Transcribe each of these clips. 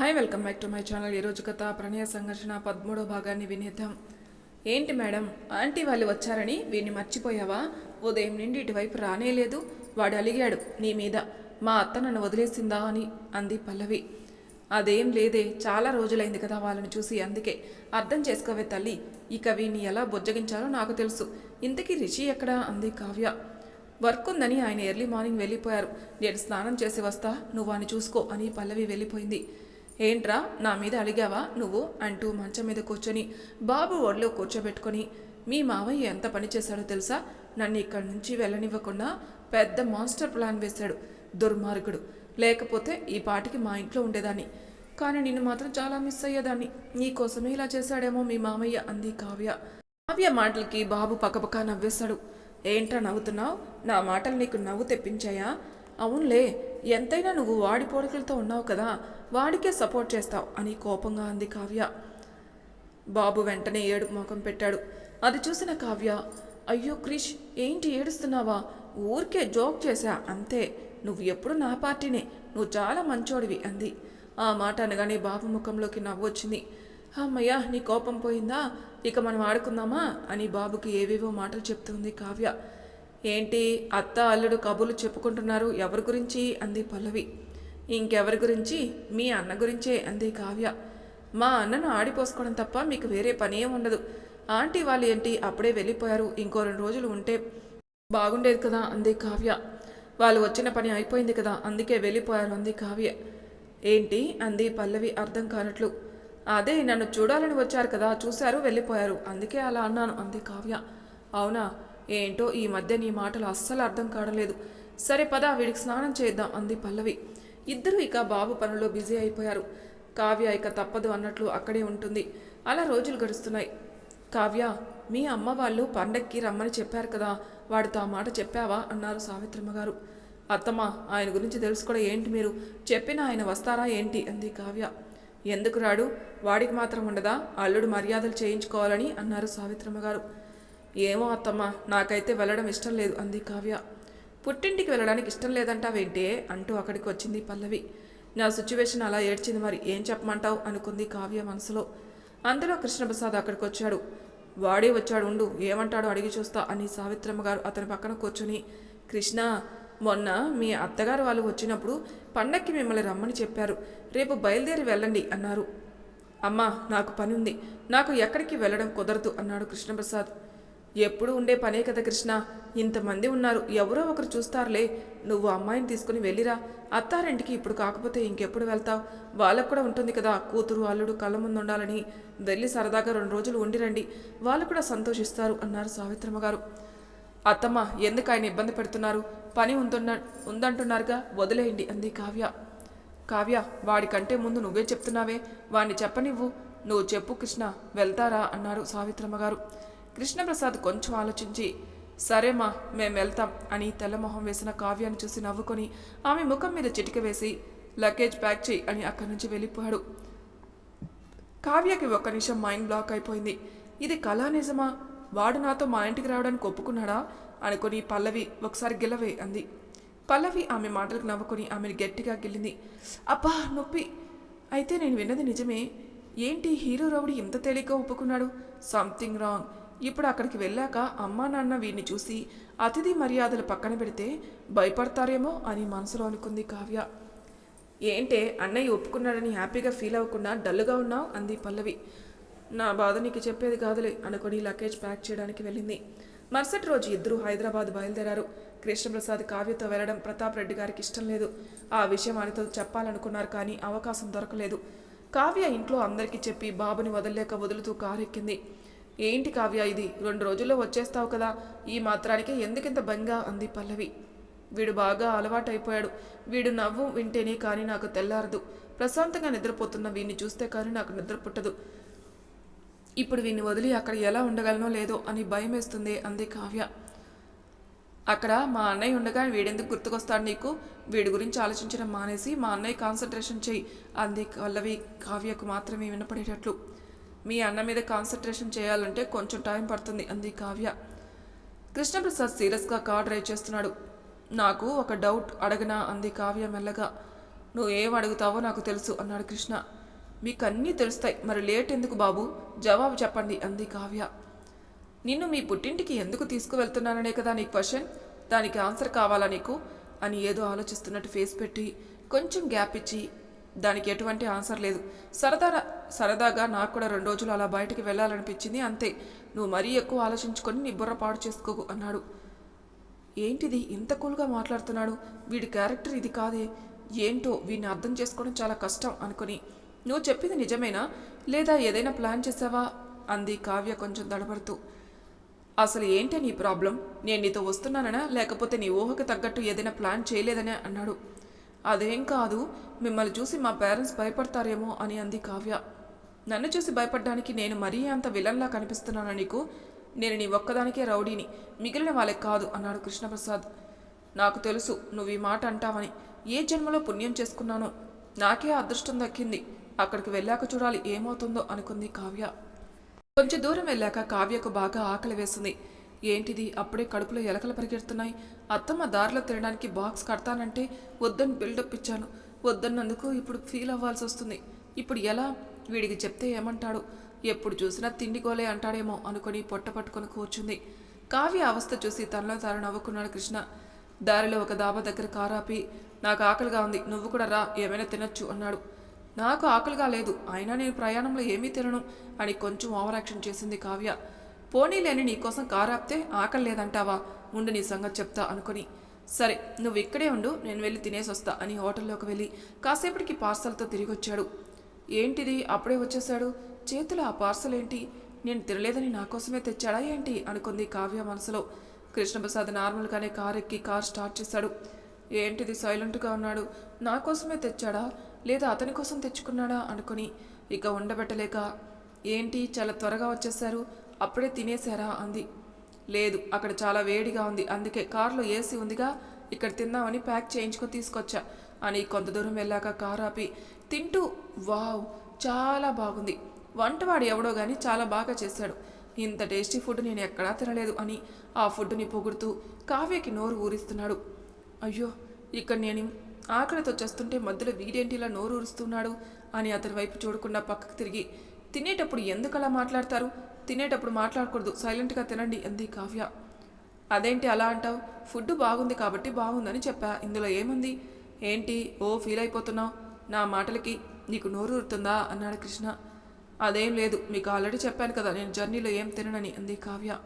Hi welcome back to my channel. ఈరోజు కథ ప్రణయ సంఘర్షణ పదమూడో భాగాన్ని వినేద్దాం. ఏంటి మేడం? ఆంటీ వాళ్ళు వచ్చారని వీడిని మర్చిపోయావా? ఉదయం నుండి ఇటువైపు రానేలేదు వాడు అలిగాడు నీ మీద. మా అత్త నన్ను వదిలేసిందా? అని అంది పల్లవి. అదేం లేదే. చాలా రోజులైంది కదా వాళ్ళని చూసి అందుకే. అర్థం చేసుకోవే తల్లి. ఇక వీని ఎలా బుజ్జగించాలో నాకు తెలుసు. ఇంతకీ రిషి ఎక్కడా? అంది కావ్య. వర్క్ ఉందని ఆయన ఎర్లీ మార్నింగ్ వెళ్ళిపోయారు. నేను స్నానం చేసి వస్తా. నువ్వు వాడిని చూసుకో అని పల్లవి వెళ్ళిపోయింది. ఏంట్రా నా మీద అడిగావా నువ్వు అంటూ మంచం మీద కూర్చొని బాబు ఒడిలో కూర్చోబెట్టుకొని మీ మావయ్య ఎంత పని చేశాడో తెలుసా? నన్ను ఇక్కడి నుంచి వెళ్ళనివ్వకుండా పెద్ద మాస్టర్ ప్లాన్ వేశాడు దుర్మార్గుడు. లేకపోతే ఈ పాటికి మా ఇంట్లో ఉండేదాన్ని. కానీ నిన్ను మాత్రం చాలా మిస్ అయ్యేదాన్ని. నీకోసమే ఇలా చేశాడేమో మీ మామయ్య అంది కావ్య. కావ్య మాటలకి బాబు పక్కపక్క నవ్వేశాడు. ఏంట్రా నవ్వుతున్నావు? నా మాటలు నీకు నవ్వు తెప్పించాయా? అవునులే ఎంతైనా నువ్వు వాడి పోలికలతో ఉన్నావు కదా వాడికే సపోర్ట్ చేస్తావు అని కోపంగా అంది కావ్య. బాబు వెంటనే ఏడుపు ముఖం పెట్టాడు. అది చూసిన కావ్య అయ్యో క్రిష్ ఏంటి ఏడుస్తున్నావా? ఊరికే జోక్ చేశా అంతే. నువ్వు ఎప్పుడు నా పార్టీనే నువ్వు చాలా మంచోడివి అంది. ఆ మాట అనగానే బాబు ముఖంలోకి నవ్వు వచ్చింది. అమ్మయ్యా నీ కోపం పోయిందా? ఇక మనం ఆడుకుందామా? అని బాబుకి ఏవేవో మాటలు చెప్తుంది కావ్య. ఏంటి అత్త అల్లుడు కబుర్లు చెప్పుకుంటున్నారు? ఎవరి గురించి? అంది పల్లవి. ఇంకెవరి గురించి? మీ అన్న గురించే అంది కావ్య. మా అన్నను ఆడిపోసుకోవడం తప్ప మీకు వేరే పనే ఉండదు. ఆంటీ వాళ్ళు ఏంటి? అప్పుడే వెళ్ళిపోయారు. ఇంకో రెండు రోజులు ఉంటే బాగుండేది కదా అంది కావ్య. వాళ్ళు వచ్చిన పని అయిపోయింది కదా అందుకే వెళ్ళిపోయారు అంది కావ్య. ఏంటి? అంది పల్లవి అర్థం కానట్లు. అదే నన్ను చూడాలని వచ్చారు కదా చూశారు వెళ్ళిపోయారు. అందుకే అలా అన్నాను అంది కావ్య. అవునా? ఏంటో ఈ మధ్య నీ మాటలు అస్సలు అర్థం కాడలేదు సరే పద వీడికి స్నానం చేద్దాం అంది పల్లవి. ఇద్దరు ఇక బాబు పనుల్లో బిజీ అయిపోయారు. కావ్య ఇక తప్పదు అన్నట్లు అక్కడే ఉంటుంది. అలా రోజులు గడుస్తున్నాయి. కావ్య మీ అమ్మ వాళ్ళు పండక్కి రమ్మని చెప్పారు కదా వాడితో ఆ మాట చెప్పావా? అన్నారు సావిత్రమ్మ గారు. అత్తమ్మ ఆయన గురించి తెలుసుకోవడం ఏంటి మీరు? చెప్పిన ఆయన వస్తారా ఏంటి? అంది కావ్య. ఎందుకు రాడు? వాడికి మాత్రం ఉండదా? అల్లుడు మర్యాదలు చేయించుకోవాలని అన్నారు సావిత్రమ్మ గారు. ఏమో అత్తమ్మ నాకైతే వెళ్ళడం ఇష్టం లేదు అంది కావ్య. పుట్టింటికి వెళ్ళడానికి ఇష్టం లేదంటావేంటే అంటూ అక్కడికి వచ్చింది పల్లవి. నా సిచ్యువేషన్ అలా ఏడ్చింది మరి ఏం చెప్పమంటావు? అనుకుంది కావ్య మనసులో. అందులో కృష్ణప్రసాద్ అక్కడికి వచ్చాడు. వాడే వచ్చాడు ఉండు ఏమంటాడో అడిగి చూస్తా అని సావిత్రమ్మ గారు అతని పక్కన కూర్చొని కృష్ణ మొన్న మీ అత్తగారు వాళ్ళు వచ్చినప్పుడు పండక్కి మిమ్మల్ని రమ్మని చెప్పారు. రేపు బయలుదేరి వెళ్ళండి అన్నారు. అమ్మా నాకు పని ఉంది. నాకు ఎక్కడికి వెళ్ళడం కుదరదు అన్నాడు కృష్ణప్రసాద్. ఎప్పుడు ఉండే పనే కదా కృష్ణ. ఇంతమంది ఉన్నారు ఎవరో ఒకరు చూస్తారులే. నువ్వు అమ్మాయిని తీసుకుని వెళ్ళిరా. అత్తారింటికి ఇప్పుడు కాకపోతే ఇంకెప్పుడు వెళ్తావు? వాళ్ళకు కూడా ఉంటుంది కదా కూతురు అల్లుడు కళ్ళ ముందు ఉండాలని వెళ్ళి సరదాగా రెండు రోజులు ఉండిరండి వాళ్ళు కూడా సంతోషిస్తారు అన్నారు సావిత్రమ్మ గారు. అత్తమ్మ ఎందుకు ఆయన ఇబ్బంది పెడుతున్నారు? పని ఉంటున్న ఉందంటున్నారుగా వదిలేయండి అంది కావ్య. కావ్య వాడికంటే ముందు నువ్వే చెప్తున్నావే. వాణ్ణి చెప్పనివ్వు. నువ్వు చెప్పు కృష్ణ వెళ్తారా? అన్నారు సావిత్రమ్మ గారు. కృష్ణప్రసాద్ కొంచెం ఆలోచించి సరేమా మేం వెళ్తాం అని తెల్లమొహం వేసిన కావ్యాన్ని చూసి నవ్వుకొని ఆమె ముఖం మీద చిటిక వేసి లగేజ్ ప్యాక్ చేయి అని అక్కడి నుంచి వెళ్ళిపోయాడు. కావ్యకి ఒక్క నిమిషం మైండ్ బ్లాక్ అయిపోయింది. ఇది కళా నిజమా? వాడు నాతో మా ఇంటికి రావడానికి ఒప్పుకున్నాడా? అనుకుని పల్లవి ఒకసారి గెలవే అంది. పల్లవి ఆమె మాటలకు నవ్వుకొని ఆమెను గట్టిగా గెలింది అబ్బా నొప్పి. అయితే నేను విన్నది నిజమే. ఏంటి హీరో రౌడీ ఇంత తేలిగ్గా ఒప్పుకున్నాడు? Something wrong. ఇప్పుడు అక్కడికి వెళ్ళాక అమ్మా నాన్న వీడిని చూసి అతిథి మర్యాదలు పక్కన పెడితే భయపడతారేమో అని మనసులో అనుకుంది కావ్య. ఏంటే అన్నయ్య ఒప్పుకున్నాడని హ్యాపీగా ఫీల్ అవ్వకుండా డల్గా ఉన్నావు? అంది పల్లవి. నా బాధ నీకు చెప్పేది కాదులే అనుకుని లగేజ్ ప్యాక్ చేయడానికి వెళ్ళింది. మరుసటి రోజు ఇద్దరు హైదరాబాద్ బయలుదేరారు. కృష్ణప్రసాద్ కావ్యతో వెళ్ళడం ప్రతాప్ రెడ్డి గారికి ఇష్టం లేదు. ఆ విషయం ఆయనతో చెప్పాలనుకున్నారు కానీ అవకాశం దొరకలేదు. కావ్య ఇంట్లో అందరికీ చెప్పి బాబుని వదలలేక వదులుతూ కారు ఎక్కింది ఏంటి కావ్య ఇది? రెండు రోజుల్లో వచ్చేస్తావు కదా. ఈ మాత్రానికే ఎందుకింత బంగా అంది పల్లవి. వీడు బాగా అలవాటైపోయాడు. వీడు నవ్వు వింటేనే కానీ నాకు తెల్లారదు. ప్రశాంతంగా నిద్రపోతున్న వీడిని చూస్తే కానీ నాకు నిద్ర పుట్టదు. ఇప్పుడు వీడిని వదిలి అక్కడ ఎలా ఉండగలనో లేదో అని భయం వేస్తుంది అంది కావ్య. అక్కడ మా అన్నయ్య ఉండగా వీడెందుకు గుర్తుకొస్తాడు నీకు? వీడి గురించి ఆలోచించడం మానేసి మా అన్నయ్య కాన్సన్ట్రేషన్ చెయ్యి అంది పల్లవి. కావ్యకు మాత్రమే వినపడేటట్లు. మీ అన్న మీద కాన్సన్ట్రేషన్ చేయాలంటే కొంచెం టైం పడుతుంది అంది కావ్య. కృష్ణప్రసాద్ సీరియస్గా కార్ డ్రైవ్ చేస్తున్నాడు. నాకు ఒక డౌట్ అడగనా అంది కావ్య మెల్లగా. నువ్వు ఏం అడుగుతావో నాకు తెలుసు అన్నాడు కృష్ణ. మీకు అన్నీ తెలుస్తాయి మరి లేట్ ఎందుకు బాబు? జవాబు చెప్పండి అంది కావ్య. నిన్ను మీ పుట్టింటికి ఎందుకు తీసుకువెళ్తున్నాననే కదా నీ క్వశ్చన్ దానికి ఆన్సర్ కావాలా నీకు? అని ఏదో ఆలోచిస్తున్నట్టు ఫేస్ పెట్టి కొంచెం గ్యాప్ ఇచ్చి దానికి ఎటువంటి ఆన్సర్ లేదు. సరదా సరదాగా నాకు కూడా రెండు రోజులు అలా బయటికి వెళ్ళాలనిపించింది. అంతే. నువ్వు మరీ ఎక్కువ ఆలోచించుకొని నీ బుర్ర పాడు చేసుకోకు అన్నాడు. ఏంటిది? ఇంత కూల్గా మాట్లాడుతున్నాడు? వీడి క్యారెక్టర్ ఇది కాదే. ఏంటో వీడిని అర్థం చేసుకోవడం చాలా కష్టం అనుకుని. నువ్వు చెప్పింది నిజమేనా? లేదా ఏదైనా ప్లాన్ చేసావా? అంది కావ్య కొంచెం దడబడుతూ. అసలు ఏంటి నీ ప్రాబ్లం? నేను నీతో వస్తున్నాననా? లేకపోతే నీ ఊహకు తగ్గట్టు ఏదైనా ప్లాన్ చేయలేదనే అన్నాడు. అదేం కాదు మిమ్మల్ని చూసి మా పేరెంట్స్ భయపడతారేమో అని అంది కావ్య. నన్ను చూసి భయపడడానికి నేను మరీ అంత విలన్లా కనిపిస్తున్నాను నీకు? నేను నీ ఒక్కదానికే రౌడీని మిగిలిన వాళ్ళకి కాదు అన్నాడు కృష్ణప్రసాద్. నాకు తెలుసు నువ్వు ఈ మాట అంటావని. ఏ జన్మలో పుణ్యం చేసుకున్నానో నాకే అదృష్టం దక్కింది. అక్కడికి వెళ్ళాక చూడాలి ఏమవుతుందో అనుకుంది కావ్య. కొంచెం దూరం వెళ్ళాక కావ్యకు బాగా ఆకలి వేసింది. ఏంటిది? అప్పుడే కడుపులో ఎలకలు పరిగెడుతున్నాయి. అత్తమ్మ దారిలో తినడానికి బాక్స్ కడతానంటే వద్దని బిల్డప్ ఇచ్చాను. వద్దన్నందుకు ఇప్పుడు ఫీల్ అవ్వాల్సి వస్తుంది. ఇప్పుడు ఎలా? వీడికి చెప్తే ఏమంటాడు? ఎప్పుడు చూసినా తిండి గోలే అంటాడేమో అనుకుని పొట్ట పట్టుకొని కూర్చుంది. కావ్య అవస్థ చూసి తనలో తాను నవ్వుకున్నాడు కృష్ణ. దారిలో ఒక దాబా దగ్గర కారాపి నాకు ఆకలిగా ఉంది నువ్వు కూడా రా ఏమైనా తినొచ్చు అన్నాడు. నాకు ఆకలిగా లేదు అయినా నేను ప్రయాణంలో ఏమీ తినను అని కొంచెం ఓవరాక్షన్ చేసింది కావ్య. పోనీలేని నీకోసం కారు ఆపితే ఆకలి లేదంటావా ఉండు నీ సంగతి చెప్తా అనుకుని. సరే నువ్వు ఇక్కడే ఉండు నేను వెళ్ళి తినేసి వస్తా అని హోటల్లోకి వెళ్ళి కాసేపటికి పార్సల్తో తిరిగి వచ్చాడు ఏంటిది? అప్పుడే వచ్చేసాడు చేతిలో ఆ పార్సల్ ఏంటి నేను తినలేదని నా కోసమే తెచ్చాడా ఏంటి? అనుకుంది కావ్య మనసులో. కృష్ణప్రసాద్ నార్మల్గానే కార్ ఎక్కి కార్ స్టార్ట్ చేశాడు. ఏంటిది సైలెంట్గా ఉన్నాడు? నా కోసమే తెచ్చాడా? లేదా అతని కోసం తెచ్చుకున్నాడా? అనుకుని ఇక ఉండబెట్టలేక. ఏంటి? చాలా త్వరగా వచ్చేసారు అప్పుడే తినేశారా అంది. లేదు అక్కడ చాలా వేడిగా ఉంది అందుకే కారులో ఏసీ ఉందిగా ఇక్కడ తిందామని ప్యాక్ చేయించుకొని తీసుకొచ్చా అని కొంత దూరం వెళ్ళాక కారు ఆపి తింటూ వావ్ చాలా బాగుంది. వంటవాడు ఎవడో గాని చాలా బాగా చేశాడు. ఇంత టేస్టీ ఫుడ్ నేను ఎక్కడా తినలేదు అని ఆ ఫుడ్ని పొగుడుతూ కావ్యకి నోరు ఊరిస్తున్నాడు. అయ్యో ఇక్కడ నేను ఆకలితో చేస్తుంటే మధ్యలో వీడేంటి ఇలా నోరు ఊరుస్తున్నాడు అని అతని వైపు చూడకుండా పక్కకు తిరిగి తినేటప్పుడు ఎందుకు అలా మాట్లాడతారు? తినేటప్పుడు మాట్లాడకూడదు. సైలెంట్గా తినండి అంది కావ్య. అదేంటి అలా అంటావు? ఫుడ్ బాగుంది కాబట్టి బాగుందని చెప్పా. ఇందులో ఏముంది? ఏంటి? ఓ ఫీల్ అయిపోతున్నావు నా మాటలకి నీకు నోరు ఊరుతుందా? అన్నాడు కృష్ణ. అదేం లేదు. మీకు ఆల్రెడీ చెప్పాను కదా నేను జర్నీలో ఏం తిననని అంది కావ్య.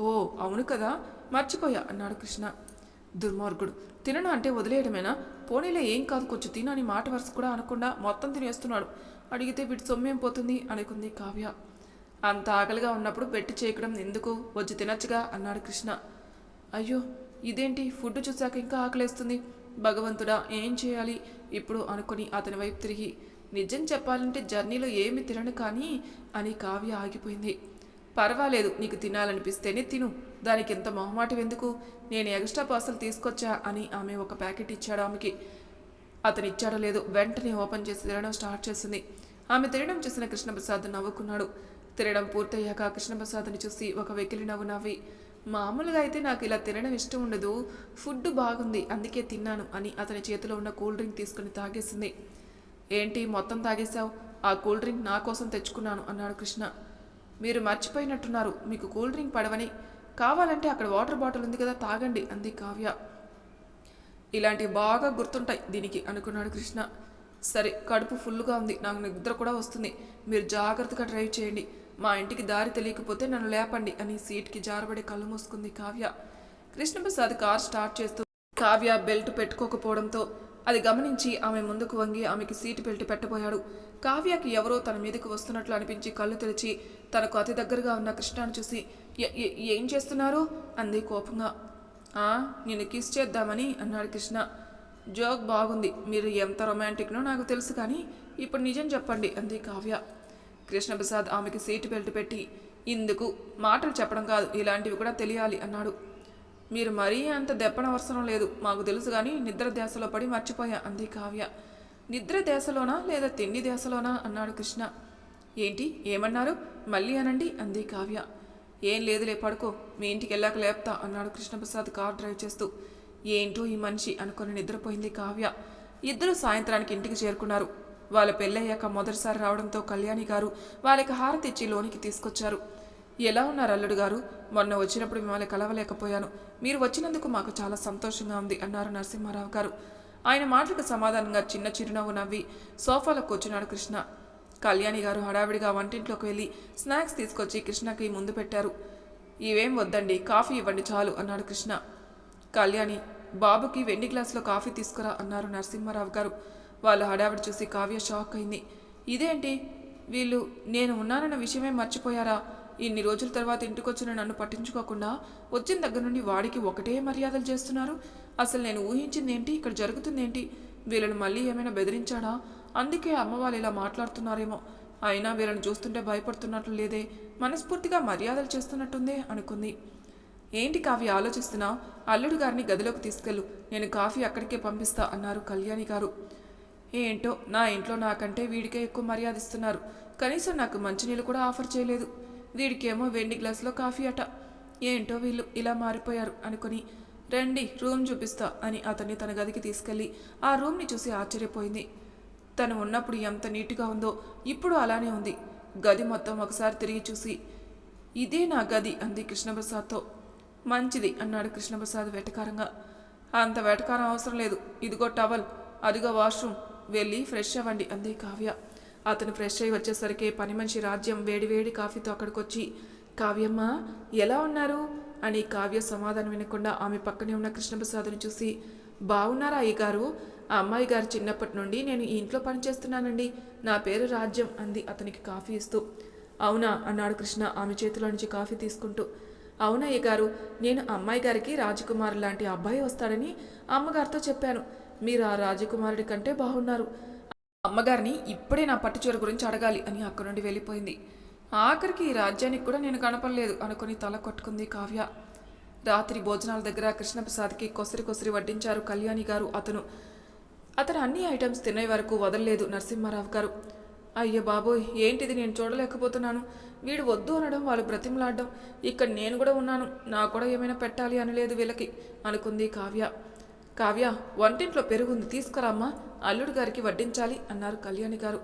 ఓ అవును కదా? మర్చిపోయా అన్నాడు కృష్ణ. దుర్మార్గుడు. తినను అంటే వదిలేయడమేనా? పోనీలే ఏం కాదు కొంచెం తినని మాట వరుస కూడా అనకుండా మొత్తం తినేస్తున్నాడు. అడిగితే వీటి సొమ్మేం పోతుంది? అనుకుంది కావ్య. అంత ఆకలిగా ఉన్నప్పుడు పెట్టి చేయకడం ఎందుకు? వచ్చి తినచ్చుగా? అన్నాడు కృష్ణ. అయ్యో ఇదేంటి? ఫుడ్ చూశాక ఇంకా ఆకలేస్తుంది. భగవంతుడా ఏం చేయాలి? ఇప్పుడు అనుకుని అతని వైపు తిరిగి నిజం చెప్పాలంటే జర్నీలో ఏమి తినను కానీ అని కావ్య ఆగిపోయింది. పర్వాలేదు నీకు తినాలనిపిస్తేనే తిను. దానికి ఎంత మొహమాటం ఎందుకు? నేను ఎక్స్ట్రా పార్సల్ తీసుకొచ్చా? అని ఆమె ఒక ప్యాకెట్ ఇచ్చాడు ఆమెకి. అతను ఇచ్చాడో వెంటనే ఓపెన్ చేసి తినడం స్టార్ట్ చేసింది. ఆమె తినడం చూసిన కృష్ణప్రసాద్ నవ్వుకున్నాడు. తినడం పూర్తయ్యాక కృష్ణప్రసాద్ని చూసి ఒక వెకిలి నవ్వు నవ్వి మామూలుగా అయితే నాకు ఇలా తినడం ఇష్టం ఉండదు. ఫుడ్ బాగుంది అందుకే తిన్నాను అని అతని చేతిలో ఉన్న కూల్ డ్రింక్ తీసుకుని తాగేసింది. ఏంటి మొత్తం తాగేశావు? ఆ కూల్ డ్రింక్ నా కోసం తెచ్చుకున్నాను అన్నాడు కృష్ణ. మీరు మర్చిపోయినట్టున్నారు మీకు కూల్ డ్రింక్ పడవని. కావాలంటే అక్కడ వాటర్ బాటిల్ ఉంది కదా తాగండి అంది కావ్య. ఇలాంటివి బాగా గుర్తుంటాయి దీనికి అనుకున్నాడు కృష్ణ. సరే కడుపు ఫుల్గా ఉంది. నాకు నిద్ర కూడా వస్తుంది. మీరు జాగ్రత్తగా డ్రైవ్ చేయండి. మా ఇంటికి దారి తెలియకపోతే నన్ను లేపండి అని సీట్కి జారబడి కళ్ళు మూసుకుంది కావ్య. కృష్ణప్రసాద్ కార్ స్టార్ట్ చేస్తూ కావ్య బెల్ట్ పెట్టుకోకపోవడంతో అది గమనించి ఆమె ముందుకు వంగి ఆమెకి సీటు బెల్ట్ పెట్టబోయాడు. కావ్యకి ఎవరో తన మీదకి వస్తున్నట్లు అనిపించి కళ్ళు తెరిచి తనకు అతి దగ్గరగా ఉన్న కృష్ణను చూసి ఏం చేస్తున్నారు? అంది కోపంగా. నిన్ను నేను కిస్ చేద్దామని అన్నాడు కృష్ణ. జోక్ బాగుంది. మీరు ఎంత రొమాంటిక్నో నాకు తెలుసు కానీ ఇప్పుడు నిజం చెప్పండి అంది కావ్య. కృష్ణప్రసాద్ ఆమెకి సీటు బెల్ట్ పెట్టి ఇందుకు మాటలు చెప్పడం కాదు ఇలాంటివి కూడా తెలియాలి అన్నాడు. మీరు మరీ అంత దెప్పనవసరం లేదు మాకు తెలుసు కానీ నిద్ర ధ్యాసలో పడి మర్చిపోయా అంది కావ్య. నిద్ర ధ్యాసలోనా లేదా తిండి ధ్యాసలోనా? అన్నాడు కృష్ణ. ఏంటి? ఏమన్నారు? మళ్ళీ అనండి అంది కావ్య. ఏం లేదులే పడుకో మీ ఇంటికి వెళ్ళాక లేపుతా అన్నాడు కృష్ణప్రసాద్ కార్ డ్రైవ్ చేస్తూ. ఏంటో ఈ మనిషి అనుకుని నిద్రపోయింది కావ్య. ఇద్దరు సాయంత్రానికి ఇంటికి చేరుకున్నారు. వాళ్ళ పెళ్ళయ్యాక మొదటిసారి రావడంతో కళ్యాణి గారు వాళ్ళకి హారతి ఇచ్చి లోనికి తీసుకొచ్చారు. ఎలా ఉన్నారు అల్లుడు గారు? మొన్న వచ్చినప్పుడు మిమ్మల్ని కలవలేకపోయాను. మీరు వచ్చినందుకు మాకు చాలా సంతోషంగా ఉంది అన్నారు నరసింహారావు గారు. ఆయన మాటలకు సమాధానంగా చిన్న చిరునవ్వు నవ్వి సోఫాలో కూర్చున్నాడు కృష్ణ. కళ్యాణి గారు హడావిడిగా వంటింట్లోకి వెళ్ళి స్నాక్స్ తీసుకొచ్చి కృష్ణకి ముందు పెట్టారు. ఇవేం వద్దండి కాఫీ ఇవ్వండి చాలు అన్నాడు కృష్ణ. కళ్యాణి బాబుకి వెండి గ్లాసులో కాఫీ తీసుకురా అన్నారు నరసింహారావు గారు. వాళ్ళ హడావిడి చూసి కావ్య షాక్ అయింది. ఇదేంటి వీళ్ళు నేను ఉన్నానన్న విషయమే మర్చిపోయారా? ఇన్ని రోజుల తర్వాత ఇంటికొచ్చిన నన్ను పట్టించుకోకుండా వచ్చిన దగ్గర నుండి వాడికి ఒకటే మర్యాదలు చేస్తున్నారు. అసలు నేను ఊహించింది ఏంటి ఇక్కడ జరుగుతుందేంటి? వీళ్ళని మళ్ళీ ఏమైనా బెదిరించాడా? అందుకే అమ్మ వాళ్ళు ఇలా మాట్లాడుతున్నారేమో. అయినా వీళ్ళని చూస్తుంటే భయపడుతున్నట్లు లేదే. మనస్ఫూర్తిగా మర్యాదలు చేస్తున్నట్టుందే అనుకుంది. ఏంటి కావ్య ఆలోచిస్తున్నావు అల్లుడు గారిని గదిలోకి తీసుకెళ్ళు. నేను కాఫీ అక్కడికే పంపిస్తా అన్నారు కళ్యాణి గారు. ఏంటో నా ఇంట్లో నాకంటే వీడికే ఎక్కువ మర్యాద ఇస్తున్నారు. కనీసం నాకు మంచినీళ్ళు కూడా ఆఫర్ చేయలేదు. వీడికేమో వెండి గ్లాసులో కాఫీ అట. ఏంటో వీళ్ళు ఇలా మారిపోయారు అనుకుని రండి రూమ్ చూపిస్తా అని అతన్ని తన గదికి తీసుకెళ్ళి ఆ రూమ్ని చూసి ఆశ్చర్యపోయింది. తను ఉన్నప్పుడు ఎంత నీట్గా ఉందో ఇప్పుడు అలానే ఉంది. గది మొత్తం ఒకసారి తిరిగి చూసి ఇదే నా గది అంది కృష్ణప్రసాద్తో. మంచిది అన్నాడు కృష్ణప్రసాద్ వెటకారంగా. అంత వెటకారం అవసరం లేదు. ఇదిగో టవల్ అదిగో వాష్రూమ్. వెళ్ళి ఫ్రెష్ అవ్వండి అంది కావ్య. అతను ఫ్రెష్ అయి వచ్చేసరికి పని మనిషి రాజ్యం వేడివేడి కాఫీతో అక్కడికొచ్చి కావ్యమ్మ ఎలా ఉన్నారు? అని కావ్య సమాధానం వినకుండా ఆమె పక్కనే ఉన్న కృష్ణప్రసాద్ని చూసి బాగున్నారా అయ్య గారు ఆ అమ్మాయి గారు చిన్నప్పటి నుండి నేను ఈ ఇంట్లో పనిచేస్తున్నానండి నా పేరు రాజ్యం అంది అతనికి కాఫీ ఇస్తూ. అవునా అన్నాడు కృష్ణ ఆమె చేతిలో నుంచి కాఫీ తీసుకుంటూ. అవునయ్య గారు నేను అమ్మాయి గారికి రాజకుమారు లాంటి అబ్బాయి వస్తాడని అమ్మగారితో చెప్పాను. మీరు ఆ రాజకుమారుడి కంటే బాగున్నారు. అమ్మగారిని ఇప్పుడే నా పట్టుచీర గురించి అడగాలి అని అక్కడి నుండి వెళ్ళిపోయింది. ఆఖరికి ఈ రాజ్యానికి కూడా నేను కనపడలేదు అనుకుని తల కొట్టుకుంది కావ్య. రాత్రి భోజనాల దగ్గర కృష్ణప్రసాద్కి కొసరి కొసరి వడ్డించారు కళ్యాణి గారు. అతను అతను అన్ని ఐటమ్స్ తినే వరకు వదలలేదు నరసింహారావు గారు. అయ్యో బాబోయ్ ఏంటిది నేను చూడలేకపోతున్నాను. వీడు వద్దు అనడం వాళ్ళు బ్రతిమలాడడం. ఇక్కడ నేను కూడా ఉన్నాను నా కూడా ఏమైనా పెట్టాలి అనలేదు వీళ్ళకి అనుకుంది కావ్య. కావ్య వంటింట్లో పెరుగుంది తీసుకురామ్మా అల్లుడు గారికి వడ్డించాలి అన్నారు కళ్యాణి గారు.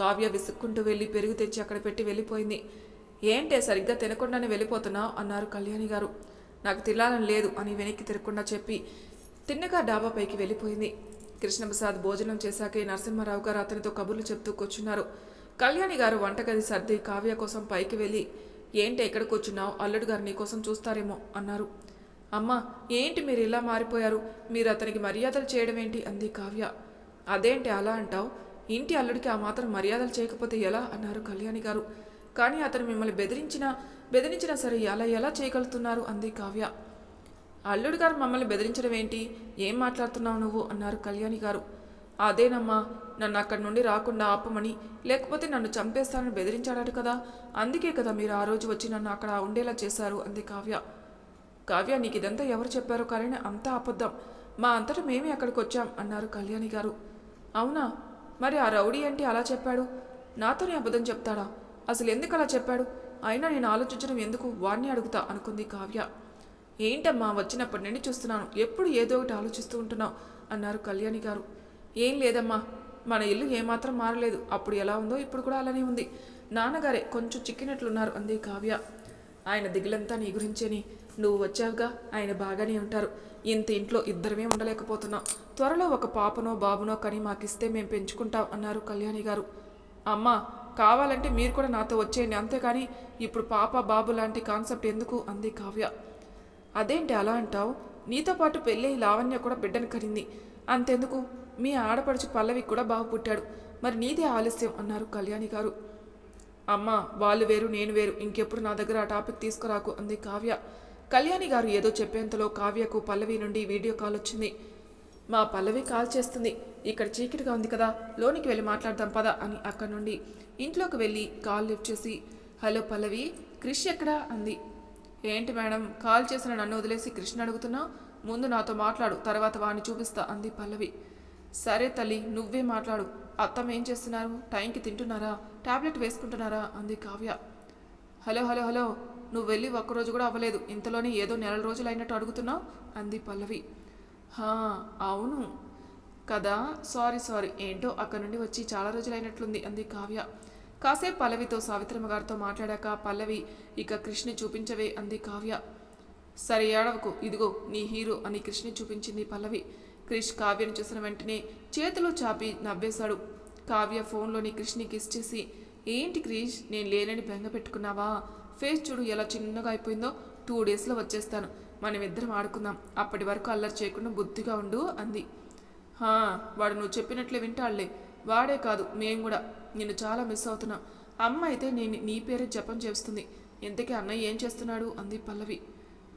కావ్య విసుక్కుంటూ వెళ్ళి పెరుగు తెచ్చి అక్కడ పెట్టి వెళ్ళిపోయింది. ఏంటే సరిగ్గా తినకుండానే వెళ్ళిపోతున్నావు? అన్నారు కళ్యాణి గారు. నాకు తినాలని లేదు అని వెనక్కి తిరగకుండా చెప్పి తిన్నగా డాబాపైకి వెళ్ళిపోయింది. కృష్ణప్రసాద్ భోజనం చేశాకే నరసింహారావు గారు అతనితో కబుర్లు చెప్తూ కూర్చున్నారు. కళ్యాణి గారు వంటగది సర్ది కావ్య కోసం పైకి వెళ్ళి ఏంటి ఎక్కడికి వచ్చినావు అల్లుడు గారు నీ కోసం చూస్తారేమో అన్నారు. అమ్మా ఏంటి మీరు ఇలా మారిపోయారు? మీరు అతనికి మర్యాదలు చేయడం ఏంటి? అంది కావ్య. అదేంటి అలా అంటావు? ఇంటి అల్లుడికి ఆ మాత్రం మర్యాదలు చేయకపోతే ఎలా? అన్నారు కళ్యాణి గారు. కానీ అతను మిమ్మల్ని బెదిరించినా బెదిరించినా సరే అలా ఎలా చేయగలుగుతున్నారు? అంది కావ్య. అల్లుడు గారు మమ్మల్ని బెదిరించడం ఏంటి? ఏం మాట్లాడుతున్నావు నువ్వు? అన్నారు కళ్యాణి గారు. అదేనమ్మా నన్ను అక్కడి నుండి రాకుండా ఆపమని లేకపోతే నన్ను చంపేస్తానని బెదిరించాడట కదా. అందుకే కదా మీరు ఆ రోజు వచ్చి నన్ను అక్కడ ఉండేలా చేశారు అంది కావ్య. కావ్య నీకు ఇదంతా ఎవరు చెప్పారో కానీ అంతా అబద్ధం. మా అంతటా మేమే అక్కడికి వచ్చాం అన్నారు కళ్యాణి గారు. అవునా? మరి ఆ రౌడీ ఏంటి అలా చెప్పాడు? నాతోనే అబద్ధం చెప్తాడా? అసలు ఎందుకు అలా చెప్పాడు? అయినా నేను ఆలోచించడం ఎందుకు? వాడిని అడుగుతా అనుకుంది కావ్య. ఏంటమ్మా వచ్చినప్పటి నుండి చూస్తున్నాను. ఎప్పుడు ఏదో ఒకటి ఆలోచిస్తూ ఉంటున్నావు అన్నారు కళ్యాణి గారు. ఏం లేదమ్మా. మన ఇల్లు ఏమాత్రం మారలేదు. అప్పుడు ఎలా ఉందో ఇప్పుడు కూడా అలానే ఉంది. నాన్నగారే కొంచెం చిక్కినట్లున్నారు అంది కావ్య. ఆయన దిగులంతా నీ గురించేని. నువ్వు వచ్చావుగా. ఆయన బాగానే ఉంటారు. ఇంత ఇంట్లో ఇద్దరమే ఉండలేకపోతున్నాం. త్వరలో ఒక పాపనో బాబునో కని మాకిస్తే మేము పెంచుకుంటాం అన్నారు కళ్యాణి గారు. అమ్మా కావాలంటే మీరు కూడా నాతో వచ్చేయండి. అంతేకాని ఇప్పుడు పాప బాబు లాంటి కాన్సెప్ట్ ఎందుకు? అంది కావ్య. అదేంటి అలా అంటావు? నీతో పాటు పెళ్ళి లావణ్య కూడా బిడ్డను కరింది అంతెందుకు? మీ ఆడపడుచు పల్లవి కూడా బాగు పుట్టాడు. మరి నీదే ఆలస్యం అన్నారు కళ్యాణి గారు. అమ్మా వాళ్ళు వేరు నేను వేరు ఇంకెప్పుడు నా దగ్గర ఆ టాపిక్ తీసుకురాకు అంది కావ్య. కళ్యాణి గారు ఏదో చెప్పేంతలో కావ్యకు పల్లవి నుండి వీడియో కాల్ వచ్చింది. మా పల్లవి కాల్ చేస్తుంది. ఇక్కడ చీకటిగా ఉంది కదా లోనికి వెళ్ళి మాట్లాడదాం పద అని అక్కడి నుండి ఇంట్లోకి వెళ్ళి కాల్ లిఫ్ట్ చేసి హలో పల్లవి క్రిష్ ఎక్కడా? అంది. ఏంటి మేడం కాల్ చేసిన నన్ను వదిలేసి కృష్ణ అడుగుతున్నా? ముందు నాతో మాట్లాడు తర్వాత వాడిని చూపిస్తా అంది పల్లవి. సరే తల్లి నువ్వే మాట్లాడు. అత్తమ్మ ఏం చేస్తున్నారు? టైంకి తింటున్నారా? టాబ్లెట్ వేసుకుంటున్నారా? అంది కావ్య. Hello hello hello. నువ్వు వెళ్ళి ఒక్కరోజు కూడా అవ్వలేదు. ఇంతలోనే ఏదో నెల రోజులు అయినట్టు అడుగుతున్నావు? అంది పల్లవి. హా అవును. కదా? Sorry sorry. ఏంటో అక్కడ నుండి వచ్చి చాలా రోజులు అయినట్లుంది అంది కావ్య. కాసేపు పల్లవితో సావిత్రమ్మ గారితో మాట్లాడాక పల్లవి ఇక కృష్ణి చూపించవే అంది కావ్య. సరే ఏడవకు. ఇదిగో నీ హీరో అని కృష్ణి చూపించింది పల్లవి. క్రిష్ కావ్యను చూసిన వెంటనే చేతిలో చాపి నవ్వేశాడు. కావ్య ఫోన్లోని క్రిష్ని కిస్ చేసి ఏంటి క్రిష్ నేను లేనని బెంగ పెట్టుకున్నావా? ఫేస్ చూడు ఎలా చిన్నగా అయిపోయిందో. టూ డేస్లో వచ్చేస్తాను. మనం ఇద్దరం ఆడుకుందాం. అప్పటి వరకు అల్లరి చేయకుండా బుద్ధిగా ఉండు అంది. హా వాడు నువ్వు చెప్పినట్లే వింటాళ్ళే వాడే కాదు మేము కూడా. నిన్ను చాలా మిస్ అవుతున్నా. అమ్మ అయితే నేను నీ పేరే జపం చేస్తుంది. ఇంతకీ అన్నయ్య ఏం చేస్తున్నాడు? అంది పల్లవి.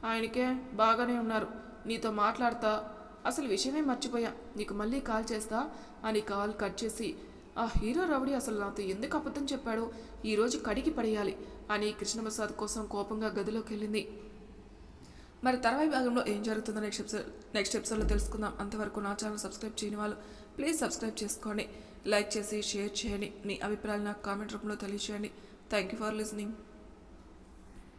ఆయనకే బాగానే ఉన్నారు. నీతో మాట్లాడతా అసలు విషయమే మర్చిపోయా. నీకు మళ్ళీ కాల్ చేస్తా అని కాల్ కట్ చేసి ఆ హీరో రౌడీ అసలు నాతో ఎందుకు అబద్ధం చెప్పాడో? ఈరోజు కడిగి పడేయాలి అని కృష్ణప్రసాద్ కోసం కోపంగా గదిలోకి వెళ్ళింది. మరి తర్వాయి భాగంలో ఏం జరుగుతుందో నెక్స్ట్ ఎపిసోడ్ నెక్స్ట్ ఎపిసోడ్లో తెలుసుకుందాం. అంతవరకు నా ఛానల్ సబ్స్క్రైబ్ చేయని వాళ్ళు ప్లీజ్ సబ్స్క్రైబ్ చేసుకోండి. లైక్ చేసి షేర్ చేయండి. మీ అభిప్రాయాలు నాకు కామెంట్ రూపంలో తెలియజేయండి థ్యాంక్ యూ ఫర్ లిసనింగ్.